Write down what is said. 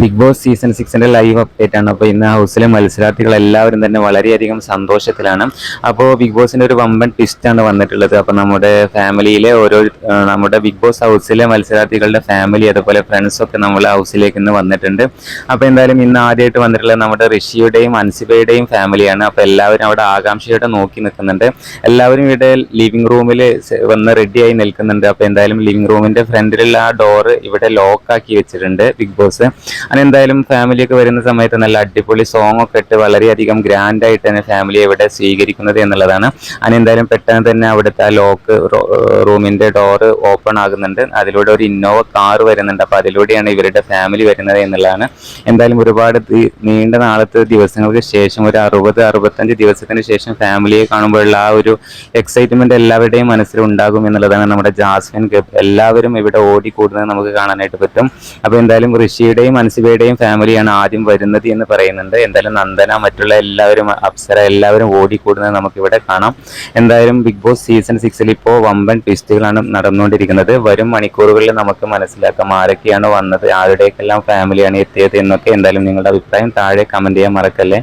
Big boss season സിക്സിന്റെ live update ആണ്. അപ്പോൾ ഇന്ന് ഹൗസിലെ മത്സരാർത്ഥികൾ എല്ലാവരും തന്നെ വളരെയധികം സന്തോഷത്തിലാണ്. അപ്പോൾ ബിഗ് ബോസിന്റെ ഒരു വമ്പൻ ട്വിസ്റ്റ് ആണ് വന്നിട്ടുള്ളത്. അപ്പോൾ നമ്മുടെ ഫാമിലിയിലെ ഓരോ നമ്മുടെ ബിഗ് ബോസ് ഹൗസിലെ മത്സരാർത്ഥികളുടെ ഫാമിലി അതുപോലെ ഫ്രണ്ട്സൊക്കെ നമ്മളെ ഹൗസിലേക്ക് ഇന്ന് വന്നിട്ടുണ്ട്. അപ്പോൾ എന്തായാലും ഇന്ന് ആദ്യമായിട്ട് വന്നിട്ടുള്ളത് നമ്മുടെ ഋഷിയുടെയും അൻസിബയുടെയും ഫാമിലിയാണ്. അപ്പോൾ എല്ലാവരും അവിടെ ആകാംക്ഷയോടെ നോക്കി നിൽക്കുന്നുണ്ട്. എല്ലാവരും ഇവിടെ ലിവിംഗ് റൂമിൽ വന്ന് റെഡിയായി നിൽക്കുന്നുണ്ട്. അപ്പോൾ എന്തായാലും ലിവിംഗ് റൂമിന്റെ ഫ്രണ്ടിലുള്ള ആ ഡോറ് ഇവിടെ ലോക്ക് ആക്കി വെച്ചിട്ടുണ്ട് ബിഗ് ബോസ്. അങ്ങനെ എന്തായാലും ഫാമിലിയൊക്കെ വരുന്ന സമയത്ത് നല്ല അടിപൊളി സോങ് ഒക്കെ ഇട്ട് വളരെയധികം ഗ്രാൻഡ് ആയിട്ട് തന്നെ ഫാമിലി ഇവിടെ സ്വീകരിക്കുന്നത് എന്നുള്ളതാണ്. അങ്ങനെ എന്തായാലും പെട്ടെന്ന് തന്നെ അവിടുത്തെ ആ ലോക്ക് റൂമിന്റെ ഡോറ് ഓപ്പൺ ആകുന്നുണ്ട്. അതിലൂടെ ഒരു ഇന്നോവ കാർ വരുന്നുണ്ട്. അപ്പോൾ അതിലൂടെയാണ് ഇവരുടെ ഫാമിലി വരുന്നത് എന്നുള്ളതാണ്. എന്തായാലും ഒരുപാട് നീണ്ട നാളത്തെ ദിവസങ്ങൾക്ക് ശേഷം ഒരു അറുപത് അറുപത്തഞ്ച് ദിവസത്തിന് ശേഷം ഫാമിലിയെ കാണുമ്പോഴുള്ള ആ ഒരു എക്സൈറ്റ്മെന്റ് എല്ലാവരുടെയും മനസ്സിൽ ഉണ്ടാകും എന്നുള്ളതാണ് നമ്മുടെ ജാസ്മിൻ ഗബ്. എല്ലാവരും ഇവിടെ ഓടിക്കൂടുന്നത് നമുക്ക് കാണാനായിട്ട് പറ്റും. അപ്പോൾ എന്തായാലും ഋഷിയുടെയും അൻസിബയുടെയും ഫാമിലിയാണ് ആദ്യം വരുന്നത് എന്ന് പറയുന്നുണ്ട്. എന്തായാലും നന്ദന മറ്റുള്ള എല്ലാവരും അപ്സര എല്ലാവരും ഓടിക്കൂടുന്നത് നമുക്ക് ഇവിടെ കാണാം. എന്തായാലും ബിഗ് ബോസ് സീസൺ സിക്സിൽ ഇപ്പോൾ വമ്പൻ ട്വിസ്റ്റുകളാണ് നടന്നുകൊണ്ടിരിക്കുന്നത്. വരും മണിക്കൂറുകളിൽ നമുക്ക് മനസ്സിലാക്കാം ആരൊക്കെയാണ് വന്നത് ആരുടെയൊക്കെല്ലാം ഫാമിലിയാണ് എത്തിയത് എന്നൊക്കെ. എന്തായാലും നിങ്ങളുടെ അഭിപ്രായം താഴെ കമന്റ് ചെയ്യാൻ മറക്കല്ലേ.